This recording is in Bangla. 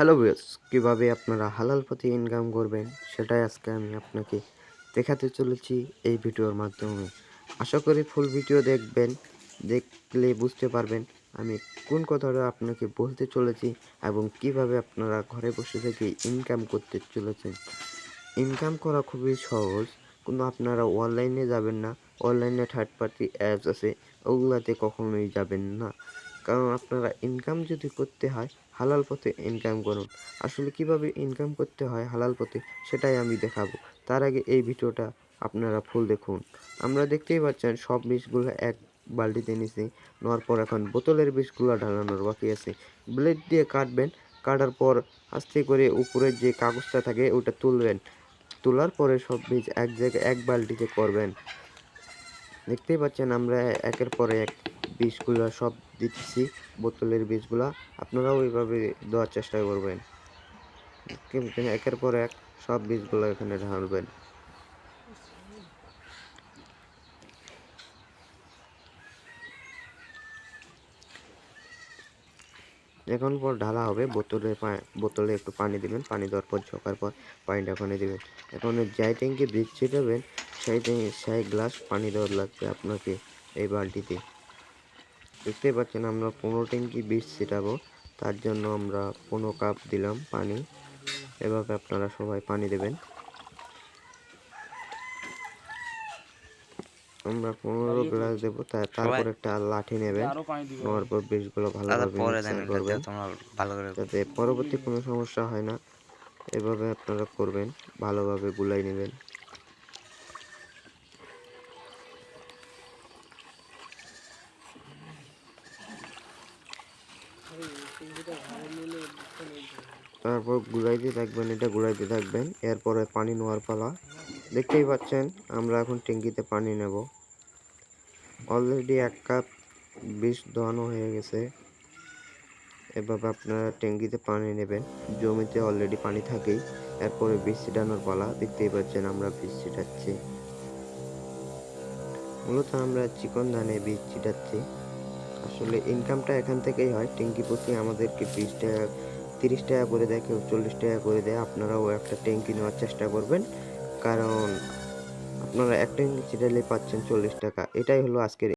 হ্যালো ভিউয়ার্স কীভাবে আপনারা হালাল পথে ইনকাম করবেন, সেটাই আজকে আমি আপনাকে দেখাতে চলেছি এই ভিডিওর মাধ্যমে। আশা করি ফুল ভিডিও দেখবেন, দেখলে বুঝতে পারবেন আমি কোন কথাটা আপনাকে বলতে চলেছি এবং কীভাবে আপনারা ঘরে বসে থেকে ইনকাম করতে চলেছেন। ইনকাম করা খুবই সহজ কিন্তু আপনারা অনলাইনে যাবেন না অনলাইনে থার্ড পার্টি অ্যাপস আছে, ওগুলাতে কখনোই যাবেন না। কারণ আপনারা ইনকাম যদি করতে হয়, হালাল পথে ইনকাম করুন। আসলে কীভাবে ইনকাম করতে হয়, হালাল পথে, সেটাই আমি দেখাবো। তার আগে এই ভিডিওটা আপনারা ফুল দেখুন। আমরা দেখতেই পাচ্ছেন, সব বিষগুলো এক বালতিতে নিছি, নেওয়ার পর এখন বোতলের বিষগুলো ঢালানোর বাকি আছে। ব্লেড দিয়ে কাটবেন, কাটার পর আস্তে করে উপরের যে কাগজটা থাকে, ওটা তুলবেন। তোলার পরে সব বীজ এক জায়গায়, এক বালতিতে করবেন। দেখতেই পাচ্ছেন, আমরা একের পরে এক বীজগুলো সব দিচ্ছি বোতলের বীজগুলা। আপনারাও এইভাবে দেওয়ার চেষ্টা করবেন। একের পর এক সব বীজগুলো এখানে ঢালবেন। এখন পর ঢালা হবে, বোতলে বোতলে একটু পানি দিবেন। পানি দেওয়ার পর, ঝোঁকার পর পানিটা ওখানে দিবেন। এখন যাই ট্যাঙ্কি বীজ ছিটাবেন, সেই ট্যাঙ্কে সেই গ্লাস পানি দেওয়ার লাগবে আপনাকে এই বালতিতে। দেখতেই পাচ্ছেন আমরা পনেরো ট্যাঙ্কি বীজ ছিটাবো। তার জন্য আমরা পনেরো কাপ দিলাম পানি। এভাবে আপনারা সবাই পানি দেবেন। আমরা পনেরো গ্লাস দেবো তারপর একটা লাঠি নেবেন। নেওয়ার পর বীজগুলো ভালোভাবে করবেন। যাতে পরবর্তী কোনো সমস্যা হয় না। এভাবে আপনারা করবেন ভালোভাবে গুলাই নেবেন। তারপর গুলাইতে থাকবেন, এটা গুলাইতে থাকবেন। এরপরে পানি নেওয়ার পালা। দেখতেই পাচ্ছেন, আমরা এখন ট্যাঙ্কিতে পানি নেব। অলরেডি এক কাপ বিষ দোয়ানো হয়ে গেছে। এভাবে আপনারা ট্যাঙ্কিতে পানি নেবেন। জমিতে অলরেডি পানি থাকেই। এরপরে বীজ ছিটানোর পালা। দেখতেই পাচ্ছেন, আমরা বীজ ছিটাচ্ছি। মূলত আমরা চিকন ধানে বীজ ছিটাচ্ছি। আসলে ইনকামটা এখান থেকেই হয়। ট্যাঙ্কি প্রতি আমাদেরকে বিশ টাকা, তিরিশ টাকা করে দেয়, কেউ চল্লিশ টাকা করে দেয়। আপনারাও একটা ট্যাঙ্কি নেওয়ার চেষ্টা করবেন। কারণ আপনারা একটা ট্যাঙ্কি ছিটালে পাচ্ছেন চল্লিশ টাকা। এটাই হলো আজকের